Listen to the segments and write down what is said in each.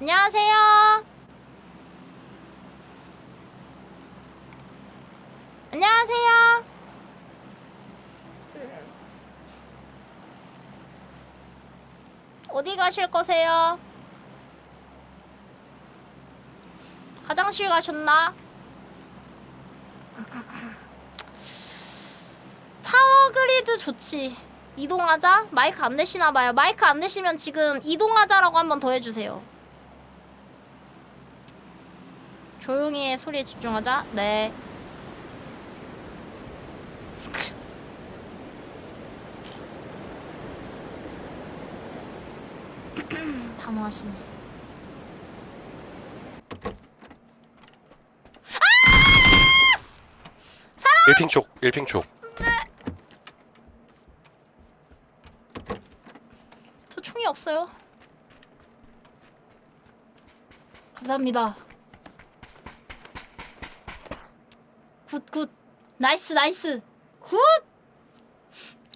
안녕하세요. 안녕하세요. 어디 가실 거세요? 화장실 가셨나? 파워그리드 좋지. 이동하자. 마이크 안 되시나 봐요. 마이크 안 되시면 지금 이동하자라고 한 번 더 해주세요. 조용히 해. 소리에 집중하자. 네. 단호하시네. 1핑 쪽, 1핑 쪽. 저 총이 없어요. 감사합니다. 굿, 굿. 나이스, 나이스. 굿!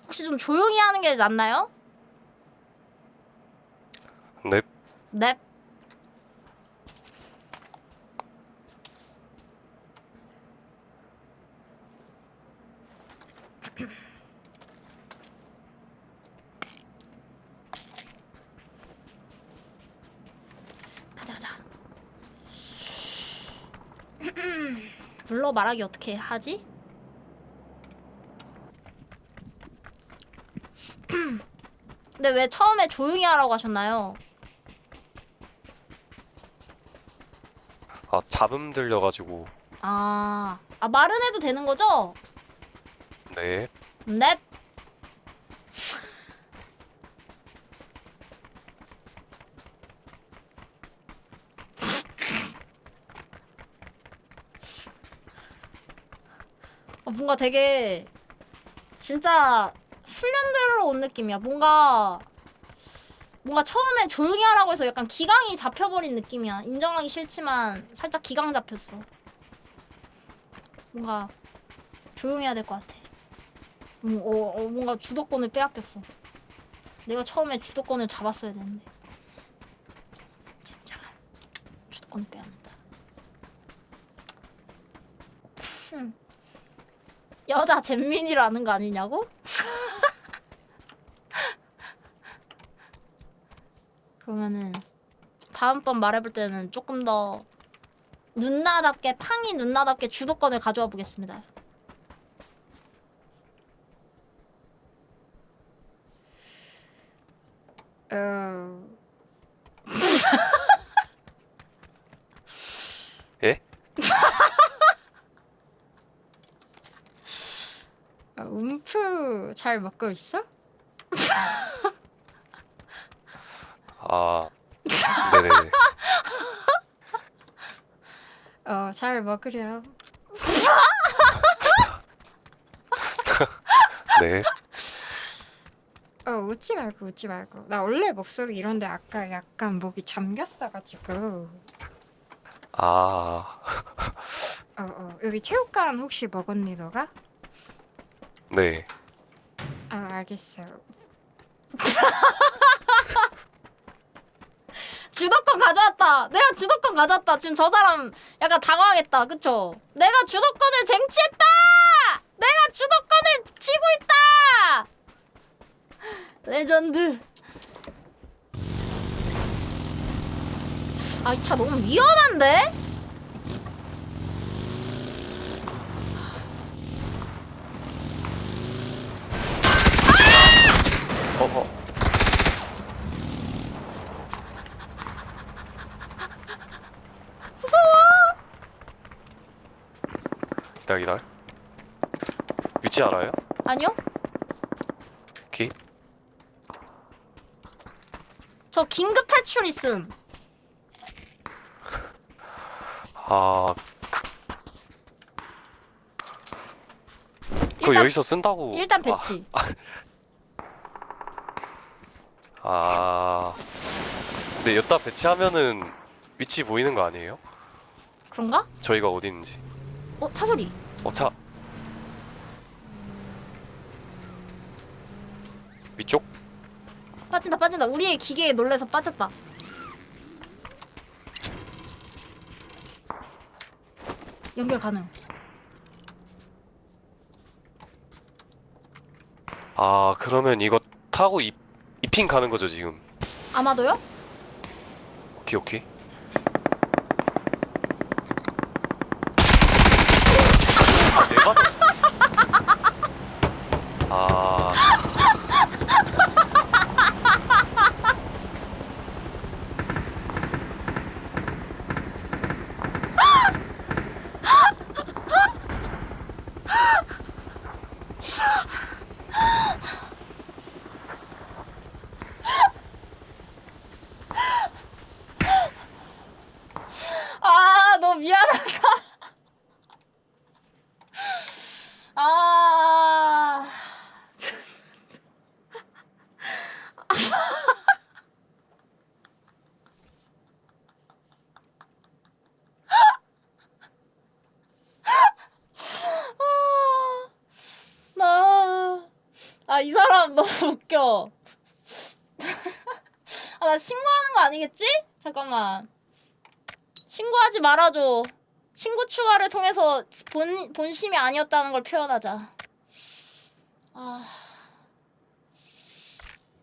혹시 좀 조용히 하는 게 낫나요? 넵. 넵. 가자 가자. 불러 말하기 어떻게 하지? 근데 왜 처음에 조용히 하라고 하셨나요? 아, 잡음 들려가지고. 아, 아 말은 해도 되는 거죠? 네. 넵. 어, 뭔가 되게 진짜 훈련대로 온 느낌이야. 뭔가 뭔가 처음에 조용히 하라고 해서 약간 기강이 잡혀버린 느낌이야. 인정하기 싫지만 살짝 기강 잡혔어. 뭔가 조용히 해야 될 것 같아. 음, 어, 어, 뭔가 주도권을 빼앗겼어. 내가 처음에 주도권을 잡았어야 되는데. 진짜 주도권을 빼앗는다. 흠. 여자 잼민이라는 거 아니냐고? 그러면은 다음번 말해볼 때는 조금 더 누나답게 팡이 누나답게 주도권을 가져와 보겠습니다. 어... 예? 아, 움프 잘 먹고 있어? 아. 네네. 어, 잘 먹으렴. 네. 어, 웃지 말고 웃지 말고. 나 원래 목소리 이런데 아까 약간 목이 잠겼어가지고. 아. 어, 어. 여기 체육관 혹시 먹었니 너가? 네. 아, 알겠어요. 주도권 가져왔다. 내가 주도권 가져왔다. 지금 저 사람 약간 당황했다. 그쵸? 내가 주도권을 쟁취했다. 내가 주도권을 쥐고 있다. 레전드. 아, 이 차 너무 위험한데? 어, 어. 무서워. 기다려, 기다려. 위치 알아요? 아니요? 기? 저 긴급 탈출 있음. 아. 그거 일단- 여기서 쓴다고. 일단 배치. 아. 근데 여기다 배치하면은 위치 보이는 거 아니에요? 그런가? 저희가 어디 있는지. 어, 차 소리. 어, 차. 위쪽? 빠진다, 빠진다. 우리의 기계에 놀래서 빠졌다. 연결 가능. 아, 그러면 이거 타고 이, 이핑 가는 거죠, 지금. 아마도요? 오케이, 오케이. 아, 이 사람 너무 웃겨. 아, 나 신고하는 거 아니겠지? 잠깐만. 신고하지 말아줘. 친구 추가를 통해서 본, 본심이 아니었다는 걸 표현하자. 아.